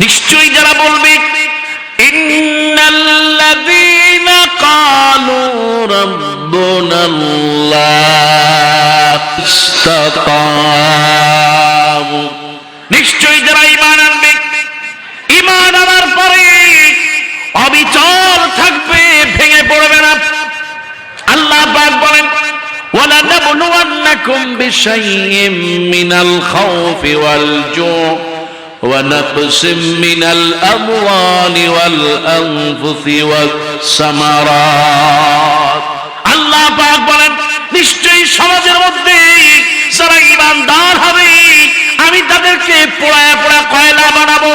নিশ্চয়ই যারা বলবে ইন্নাল্লাযীনা ক্বালু রাব্বুনাল্লাহ ইসতাকামু নিশ্চয়ই যারা ঈমান আনবে ঈমান আনার পরে অবিচল থাকবে ভেঙে পড়বে না আল্লাহ পাক বলেন ولنبلونكم بشيء من الخوف والجوع ونقص من الأموال والأنفس والثمرات আল্লাহ পাক বলেন নিশ্চয়ই সমাজের মধ্যে যারা ইমানদার হবে আমি তাদেরকে পোড়ায় পোড়া কয়লা বানাবো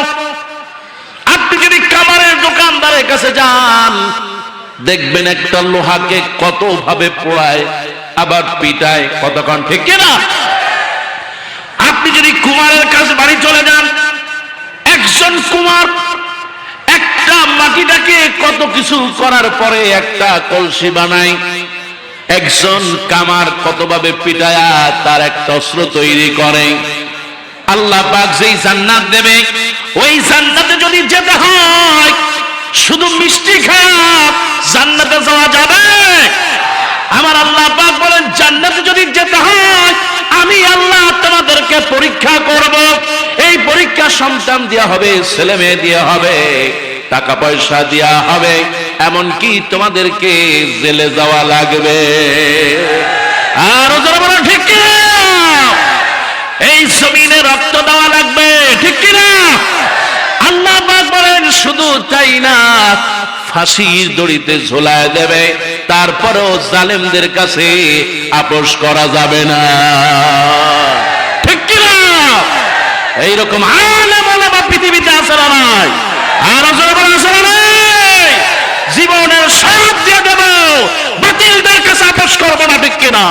আপনি যদি কামারের দোকানদারের কাছে যান দেখবেন একটা লোহাকে কত ভাবে পোড়ায় আবার পিটায় কতক্ষণ ঠিক না আপনি যদি কুমারের কাছে বাড়ি চলে যান একজন কুমার একটা মাটিটাকে কত কিছু করার পরে একটা কলসি বানায়। একজন কামার কতভাবে পিটায়া তার একটা অস্ত্র তৈরি করে। আল্লাহ পাক যেই জান্নাত দেবে, ওই জান্নাতে যদি যেতে হয়, শুধু মিষ্টি খায়া জান্নাতে যাওয়া যাবে। আমার আল্লাহ পাক বলেন, জান্নাতে যদি যেতে হয়, আমি আল্লাহ তোমাদেরকে পরীক্ষা করব। পরীক্ষা সন্তান দেওয়া হবে, ছেলে মেয়ে দেওয়া হবে, টাকা পয়সা দেওয়া হবে, এমনকি তোমাদেরকে জেলে যাওয়া লাগবে। বলো, ঠিক এই জমিনে রক্ত দেওয়া লাগবে, ঠিক কিনা? আল্লাহ বলেন, শুধু তাই না, ফাঁসির দড়িতে ঝোলায় দেবে, তারপরেও জালেমদের কাছে আপোষ করা যাবে না। এইরকম রকম পৃথিবীতে আছে নাই। আর জীবনের সব দেব। বাতিলদের কাছে আপোষ করব না